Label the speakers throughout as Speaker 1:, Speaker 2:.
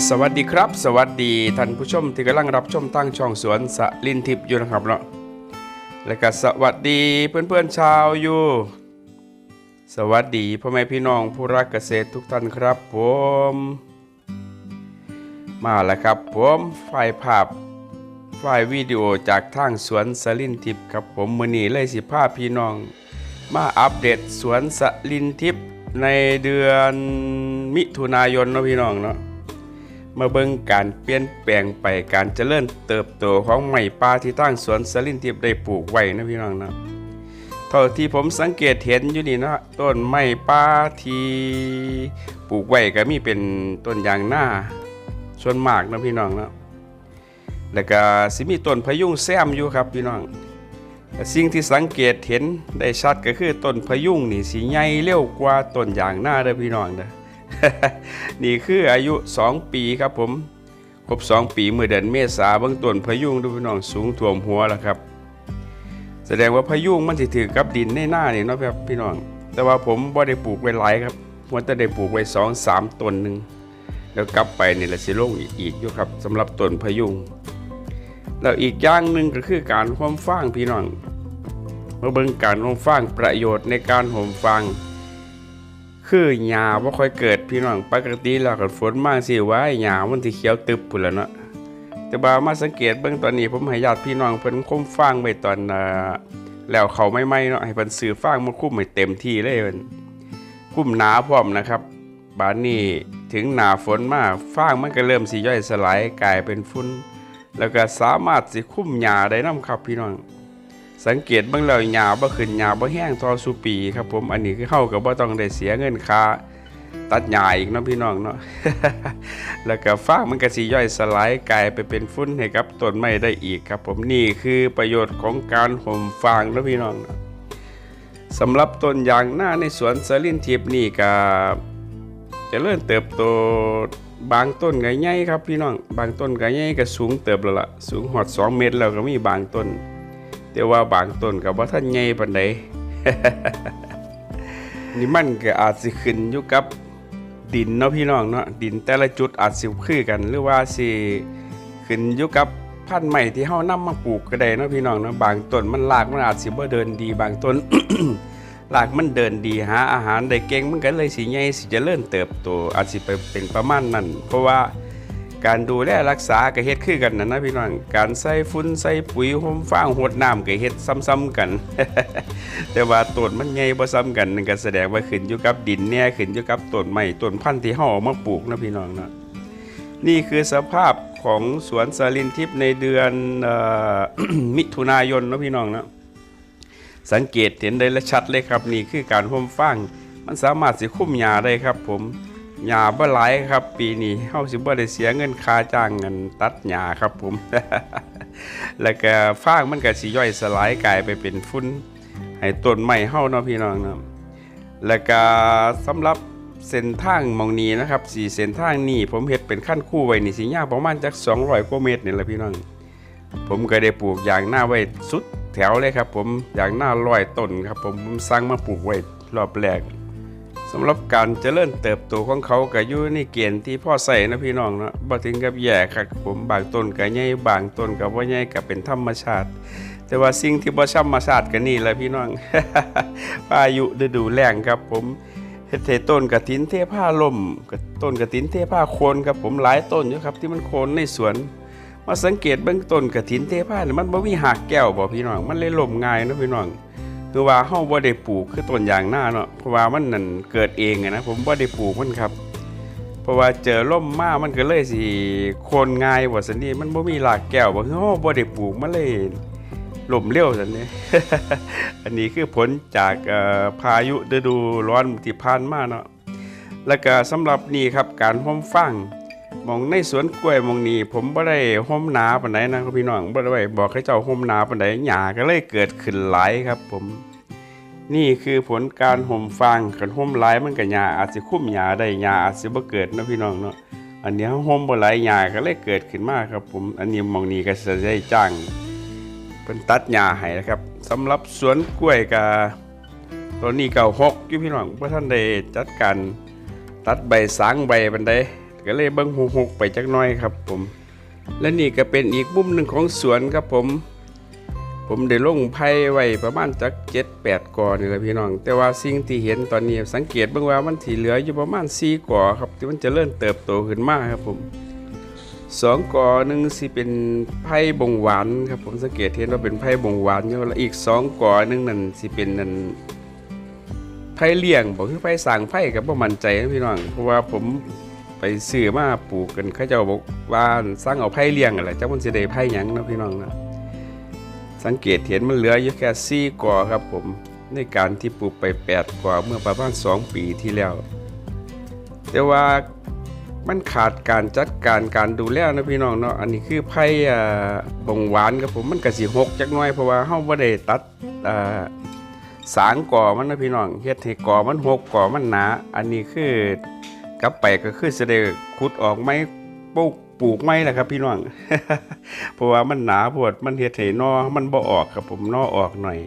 Speaker 1: สวัสดีครับ สวัสดีท่านผู้ชมที่กำลังรับชมตั้งช่องสวนสลินทิพย์อยู่นะครับเนาะและก็สวัสดีเพื่อนๆชาวอยู่สวัสดีพ่อแม่พี่น้องผู้รักเกษตรทุกท่านครับผม มาแล้วครับผมไฟภาพไฟวิดีโอจากทางสวนสลินทิพย์ครับผมมือนีเลยสิพาพี่น้อง มาอัปเดตสวนสลินทิพย์ในเดือนมิถุนายนนะพี่น้องเนาะ มาเบิ่งการเปลี่ยนแปลงไปการเจริญเติบโตของไม้ป่าที่ตั้งสวนสลินทิพย์ได้ปลูกไว้นะพี่น้องนะเท่าที่ผมสังเกตเห็นอยู่นี่นะต้นไม้ป่าที่ปลูกไว้ก็มีเป็นต้นยางหน้าส่วนมากนะพี่น้องนะแล้วก็สิมีต้นพยุงแซมอยู่ครับพี่น้องสิ่งที่สังเกตเห็นได้ชัดก็คือต้นพยุงนี่สิใหญ่เร็วกว่าต้นยางหน้าเด้อพี่น้องเด้อ นี่คืออายุ 2 ปีครับผมครบ 2 ปีเมื่อเดือนเมษาเบื้องต้นพยุงดูพี่น้องสูงท่วมหัวแล้วครับ แสดงว่าพยุงมันสิถือกับดินในหน้านี่เนาะครับพี่น้อง แต่ว่าผมบ่ได้ปลูกไว้หลายครับว่าจะได้ปลูกไว้2 3ต้นหนึ่งแล้วกลับไปนี่ละสิลงอีกอยู่ครับสำหรับต้นพยุงแล้วอีกอย่างหนึ่งก็คือการห่มฟางพี่น้องมาเบิ่งการห่มฟางประโยชน์ในการห่มฟาง คือหญ้าบ่ค่อยเกิดพี่น้องปกติแล้วก็ฝนมากสิว่าหญ้ามันสิเขียวตึบพุ่นแล้วเนาะแต่ว่ามาสังเกตเบิ่งตอนนี้ผมให้ญาติพี่น้องเพิ่นคุมฟางไว้ตอนอแล้วเขาใหม่เนาะให้เพิ่นซื้อฟางมาคุ้มให้เต็มที่เลยเพิ่นคุ้มหนาพร้อมนะครับบาดนี้ถึงหนาฝนมากฟางมันก็เริ่มสิย่อยสลายกลายเป็นฝุ่นแล้วก็สามารถสิคุ้มหญ้าได้นํครับพี่น้อง สังเกตบิ่งแล้วหญ้าบ่ขึ้นหญ้าบ่แห้งทอสุปีครับผมอันนี้คือเฮาก็บ่ต้องได้เสียเงินค่าตัดหญ้าอีกเนาะพี่น้องเนาะแล้วก็ฟางมันก็สิย่อยสลายกลายไปเป็นฝุ่นให้กับต้นไม้ได้อีกครับ ผมนี่คือประโยชน์ของการห่มฟางเนาะพี่น้องเนาะสำหรับต้นยางหน้าในสวนสลินทิพนี่ก็จะเริ่มเติบโตบางต้นก็ใหญ่ครับพี่น้องบางต้นก็ใหญ่ก็สูงเติบแล้วล่ะสูงฮอด 2 เมตรแล้วก็มีบางต้น แต่ว่าบางต้นก็บ่ทันใหญ่ปานใดนี่มันก็อาจสิขึ้นอยู่กับดินเนาะพี่น้องเนาะดินแต่ละจุดอาจสิคือกัน หรือว่าสิขึ้นอยู่กับพันธุ์ใหม่ที่เฮานำมาปลูกก็ได้เนาะพี่น้องเนาะบางต้นมันรากมันอาจสิบ่เดินดี บางต้นรากมันเดินดีหาอาหารได้เก่งมันก็เลยสิใหญ่สิเริญเติบโตอาจสิไปเป็นประมาณนั้นเพราะว่า การดูแลรักษาก็เฮ็ดคือกันนะนะพี่น้อง การใส่ฝุ่นใส่ปุ๋ยห่มฟางหดน้ำก็เฮ็ดซ้ำๆกัน แต่ว่าต้นมันใหญ่บ่ซ้ำกันนั่นก็แสดงว่าขึ้นอยู่กับดินแน่ขึ้นอยู่กับต้นไม้ต้นพันธุ์ที่เฮาเอามาปลูกนะพี่น้องเนาะนี่คือสภาพของสวนสาลินทิพย์ในเดือนออมิถุนายนนะพี่น้องเนาะสังเกตเห็นได้และชัดเลยครับ นี่คือการห่มฟางมันสามารถสิคุ้มหญ้าได้ครับผม หญ้าบ่หลายครับ ปีนี้เฮาสิบ่ได้เสียเงินค่าจ้างเงินตัดหญ้าครับผม แล้วก็ฟางมันก็สิย่อยสลายกลายไปเป็นฝุ่นให้ต้นไม้เฮาเนาะพี่น้องเนาะแล้วก็สำหรับเส้นทางมองนี้นะครับสี่เส้นทางนี้ผมเฮ็ดเป็นขั้นคู่ไว้นี่สิยาวประมาณจัก200กว่าเมตรนี่แหละพี่น้องผมก็ได้ปลูกอย่างหน้าไว้สุดแถวเลยครับ ผมอย่างหน้าร้อยต้นครับ ผมผมสร้างมาปลูกไว้รอบแรก สำหรับการเจริญเติบโตของเขาก็อยู่ในเกณฑ์ที่พ่อใส่นะพี่น้องเนาะบ่ถึงกับแย่ครับผมบางต้นก็ใหญ่บางต้นก็บ่ใหญ่ก็เป็นธรรมชาติ แต่ว่าสิ่งที่บ่ธรรมชาติก็นี่แหละพี่น้องพายุฤดูแล้งครับผมเฮ็ดต้นกระถินเทผ้าลมกับต้นกระถินเทผ้าโคนครับผมหลายต้นอยู่ครับที่มันโคนในสวน มาสังเกตเบื้องต้นกระถินเทผ้าเนี่ยมันบ่มีหากแก้วบ่พี่น้องมันเลยล่มง่ายนะพี่น้อง คือว่าเฮาบ่ได้ปลูกคือต้นยางหน้าเนาะเพราะว่ามันนั่นเกิดเองอะนะผมบ่ได้ปลูกมันครับ เพราะว่าเจอล่มมามันก็เลยสิโคนง่ายบ่ซั่นนี่มันบ่มีรากแก้วบ่คือเฮาบ่ได้ปลูกมันเลยล่มเร็วซั่นนี่อันนี้คือผลจากพายุฤดูร้อนที่ผ่านมาเนาะแล้วก็สำหรับนี่ครับการห่มฟาง มองในสวนกล้วยมองนี้ผมบ่ได้ห่มหนาปานใดนะครับพี่น้องบ่ได้บอกให้เจ้าห่มหนาปานใดหญ้าก็เลยเกิดขึ้นหลายครับ ผม นี่คือผลการห่มฟางกันห่มหลายมันก็หญ้าอาจสิคุ้มหญ้าได้หญ้าอาจสิบ่เกิดนะพี่น้องเนาะอันนี้ห่มบ่หลายหญ้าก็เลยเกิดขึ้นมากครับ ผม อันนี้มองนี้ก็จะได้จ้างเพิ่นตัดหญ้าให้นะครับสำหรับสวนกล้วยก็ตัวนี้ก็หกอยู่พี่น้องบ่ทันได้จัดการตัดใบสางใบปานใด ก็เลยเบิ่งหกๆไปจักหน้อยครับผม และนี่ก็เป็นอีกมุมหนึ่งของสวนครับผม ผมได้ลงไผ่ไว้ประมาณจักเจ็ดแปดกอนี่แหละพี่น้อง แต่ว่าสิ่งที่เห็นตอนนี้สังเกตเบิ่งว่ามันที่เหลืออยู่ประมาณสี่กอครับ ที่มันจะเริ่มเติบโตขึ้นมากครับผมสองกอหนึ่งสิเป็นไผ่บงหวานครับผมสังเกตเห็นว่าเป็นไผ่บงหวานอยู่แล้วอีกสองกอหนึ่งนั่นสิเป็นนั่นไผ่เลี้ยงบอกคือไผ่สางไผ่กับบ่มั่นใจนะพี่น้องเพราะว่าผม ไปซื้อมาปลูกกันเขาเจ้าบอกว่าสร้างเอาไผ่เลี้ยงอะไรเจักมันสิได้ไผ่หยังนะพี่น้องนะสังเกตเห็นมันเหลืออยู่แค่สี่กอครับผมในการที่ปลูกไปแปดกว่าเมื่อประมาณสองปีที่แล้ว แต่ว่ามันขาดการจัดการการดูแลนะพี่น้องเนาะอันนี้คือไผ่อ่าบงหวานครับผมมันก็สิหกจักน่อยเพราะว่าเฮาบ่ได้ตัดสางก่อมันนะพี่น้องเฮ็ดให้ก่อมันหกก่อมันหนา อันนี้คือ กลับไปก็คือจะได้ขุดออกไม้ปลูกปลูกไม้แหละครับ พี่น้อง เพราะว่ามันหนาปวดมันเฮ็ดให้นอมันบ่ออกครับผมนอออกหน่อย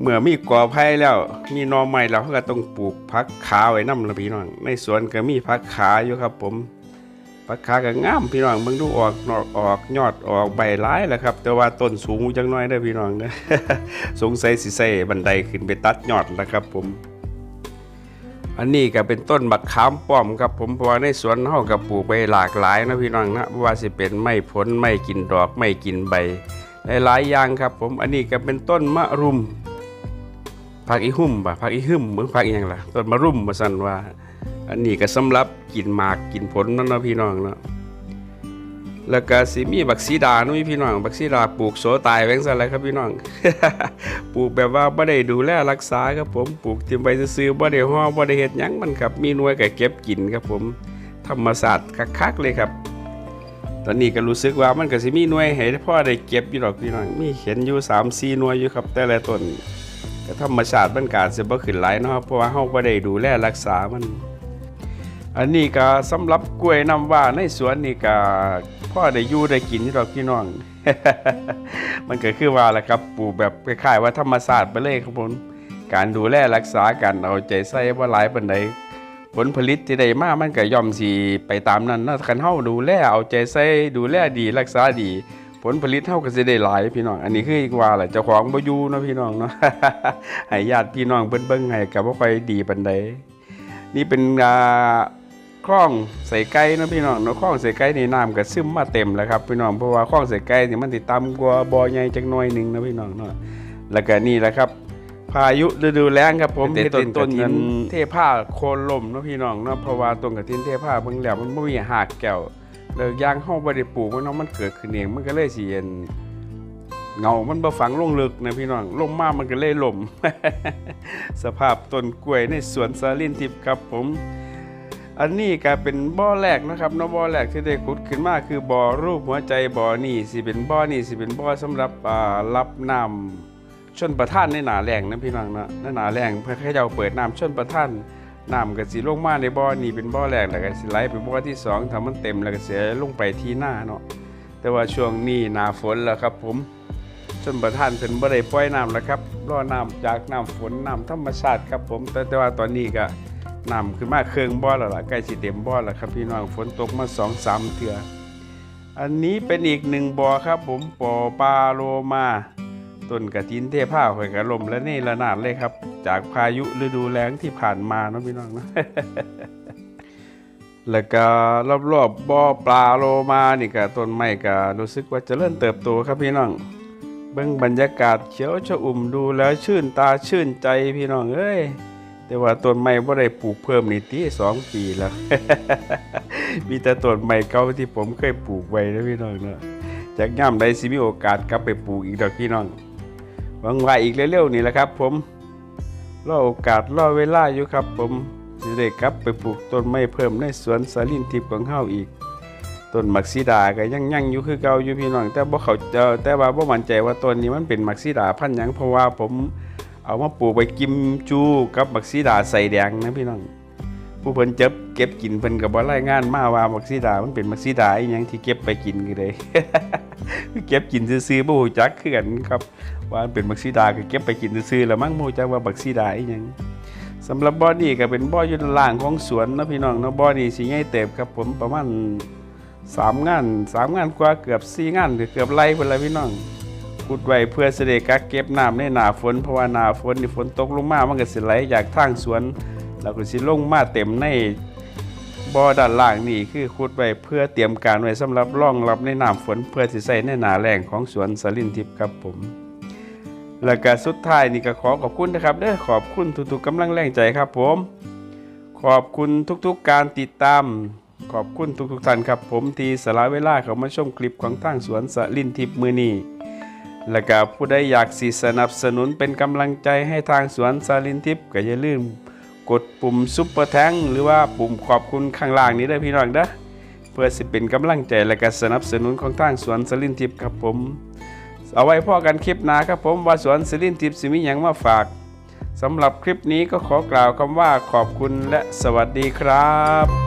Speaker 1: เมื่อมีกอไผ่แล้ว มีนอใหม่แล้วเขาก็ต้องปลูกผักขาไว้นำละพี่น้อง ในสวนก็มีผักขาอยู่ครับ ผมผักขาก็งามพี่น้องเบิ่งดูออกนอกออกยอดออกใบหลายแล้วครับ แต่ว่าต้นสูงจังน้อยเด้พี่น้องเด้อสงสัยสิใส่บันไดขึ้นไปตัดยอดแล้วครับ ผม อันนี้ก็เป็นต้นบักขามป้อมครับผมเพราะว่าในสวนเฮากับปลูกไปหลากหลายนะพี่น้องนะว่าสิเป็นไม้ผลไม่กินดอกไม่กินใบหลายๆอย่างครับ ผมอันนี้ก็เป็นต้นมะรุมผักอีหุ่มบ่ะผักอีหึ่มเหมือนผักอีหยังล่ะต้นมะรุมมาสั่นว่า อันนี้ก็สำหรับกินหมากกินผลนั่นนะพี่น้องเนาะ แล้วก็สิมีบักซีดาเนาะพี่น้อง บักซีดาปลูกโสตายไว้จังซั่นแหละครับพี่น้อง ปลูกแบบว่าบ่ได้ดูแลรักษาครับผม ปลูกทิ่มไปซื่อๆบ่ได้ฮ้อบ่ได้เฮ็ดยังมันครับ มีนวยก็เก็บกินครับผม ธรรมศาสตร์คักๆเลยครับ ตอนนี้ก็รู้สึกว่ามันก็สิมีนวยให้พ่อได้เก็บอยู่ดอกพี่น้อง มีเห็นอยู่3 4หน่วยอยู่ครับ แต่ละต้นก็ธรรมชาติมันก็อาจสิบ่ขึ้นหลายเนาะครับเพราะว่าเฮาบ่ได้ดูแลรักษามัน อันนี้ก็สำหรับกล้วยน้ำว้าในสวนนี่ก็พ่อได้อยู่ได้กินอยู่ดอกพี่น้อง มันก็คือว่าแหละครับปลูกแบบคล้ายๆว่าธรรมศาสตร์ไปเลยครับผมการดูแลรักษากันเอาใจใส่ว่าหลายปานใดผลผลิตที่ได้มามันก็ย่อมสิไปตามนั้นนะคันเฮาดูแลเอาใจใส่ดูแลดีรักษาดี ผลผลิตเฮาก็สิได้หลายพี่น้อง อันนี้คืออีกว่าแหละเจ้าของบ่อยู่เนาะพี่น้องเนาะให้ญาติพี่น้องเพิ่นเบิ่งให้ก็บ่ค่อยดีปานใดนี่เป็นอ่า คลองใส่ไก่เนาะพี่น้องเนาะคลองใส่ไก่นี่น้ำก็ซึมมาเต็มแล้วครับพี่น้องเพราะว่าคลองใส่ไก่นี่มันติดต่ำกว่าบ่อใหญ่จักหน่อยหนึงนะพี่น้องเนาะแล้วก็นี่แหละครับ พายุฤดูแล้งครับผม
Speaker 2: แต่ต้น
Speaker 1: ต้น
Speaker 2: กฐิน
Speaker 1: เทผ้าโคนลมเนาะพี่น้องเนาะเพราะว่าต้นกระถินเทผ้าเบิ่งแล้วมันบ่มีหากแก้วแล้วยางเฮาบ่ได้ปลูกมันเนาะมันเกิดขึ้นเองมันก็เลยสิเอ็นเงา มันบ่ฝังลงลึกนะพี่น้องลงมามันก็เลยล่ม สภาพต้นกล้วยในสวนสาลินทิพย์ครับผม อันนี้ก็เป็นบ่อแรกนะครับเนาะบ่อแรกที่ได้ขุดขึ้นมาคือบ่อรูปหัวใจบ่อนี่สิเป็นบ่อนี่สิเป็นบ่อสำหรับรับน้ำชนประทานในหนาแรงนะพี่น้องนะในหนาแรงเพื่อให้เจ้าเปิดน้ำชนประทานน้ำก็สิลงมาในบ่อนี่เป็นบ่อแรกแล้วก็สิไหลไปบ่อที่สองถ้ามันเต็มแล้วก็เสิลงไปที่หน้าเนาะแต่ว่าช่วงนี้หนาฝนแล้วครับผมชนประทานเพิ่นบ่ได้ปล่อยน้ำแล้วครับรอน้ำจากน้ำฝนน้ำธรรมชาติครับผม แต่แต่ว่าตอนนี้ก็ น้ำขึ้นมาเครื่องบ่อแล้วล่ะใกล้สิเต็มบ่อแล้วครับพี่น้องฝนตกมาสองสามเทื่ออันนี้เป็นอีกหนึ่งบ่อครับผมบ่อปลาโลมาต้นกระถินเทผ้าหอยกระลมและนี่ระนาดเลยครับ จากพายุฤดูแล้งที่ผ่านมาเนาะพี่น้องนะแล้วก็รอบๆบบ่อปลาโลมานี่ก็ต้นไม้ก็รู้สึกว่าจะเริ่มเติบโตครับพี่น้อง เบิ่งบรรยากาศเขียวชอุ่มดูแล้วชื่นตาชื่นใจพี่น้องเอ้ย แต่ว่าต้นไม้บ่ได้ปลูกเพิ่มนี่ตีสองปีแล้ว มีแต่ต้นไม้เก่าที่ผมเคยปลูกไว้นะพี่น้องเนาะจากย่ำใดสิมีโอกาสกลับไปปลูกอีกดอกพี่น้องหวังว่าอีกเร็วๆนี่แหละครับ ผมรอโอกาสรอเวลาอยู่ครับ ผมสิได้กลับไปปลูกต้นไม้เพิ่มในสวนสาลินทิพย์ของเฮาอีกต้นมักซีดาก็ยังยังอยู่คือเก่าอยู่พี่น้องแต่บ่เขาแต่ว่าบ่มั่นใจว่าต้นนี้มันเป็นมักซีดาพันธุ์หยังเพราะว่าผม เอามาปลูกไปกิมจูกับมักซีดาใส่แดงนะพี่น้องผู้เพิ่นเจ็บเก็บกินเพิ่นก็บ่รายงานมาว่ามักซีดามันเป็นมักซีดาอีหยังที่เก็บไปกินก็ได้เก็บกินซื่อๆบ่ฮู้จักคือกันครับ ว่าเป็นมักซีดาก็เก็บไปกินซื่อๆแล้วมั้งบ่ฮู้จักว่ามักซีดาอีหยังสำหรับบ่อนี่ก็เป็นบ่ออยู่ด้านล่างของสวนนะพี่น้องเนาะบ่อนี่สิใหญ่เติบครับผมประมาณสามงานสามงานกว่าเกือบสี่งานหรือเกือบไร่พุ่นละพี่น้อง ขุดไว้เพื่อเสด็จกักเก็บน้ำในหนาฝนเพราะว่าหนาฝนนี่ฝนตกลงมามันก็สิไหลจากทางสวน แล้วก็สิลงมาเต็มในบ่อด้านล่างนี่คือขุดไว้เพื่อเตรียมการไว้สำหรับรองรับในน้ำฝนเพื่อสิใส่ในหนาแล้งของสวนสลินทิพย์ครับผมแล้วก็สุดท้ายนี่ก็ขอขอบคุณนะครับเด้อขอบคุณทุกๆกำลังแรงใจครับผม ขอบคุณทุกๆการติดตาม ขอบคุณทุกๆท่านครับผมที่สละเวลาเข้ามาชมคลิปของทางสวนสลินทิพย์มือนี้ แล้วก็ผู้ใดอยากสิสนับสนุนเป็นกำลังใจให้ทางสวนสลินทิพย์ก็อย่าลืม กดปุ่มซุปเปอร์แทงหรือว่าปุ่มขอบคุณข้างล่างนี้เด้พี่น้องเด้อเพื่อสิเป็นกำลังใจและก็สนับสนุนของทางสวนสลินทิพย์ครับผม เอาไว้พ่อกันคลิปหน้าครับผมว่าสวนสิรินทิพย์สิมีหยังมาฝากสำหรับคลิปนี้ก็ขอกล่าวคำว่าขอบคุณและสวัสดีครับ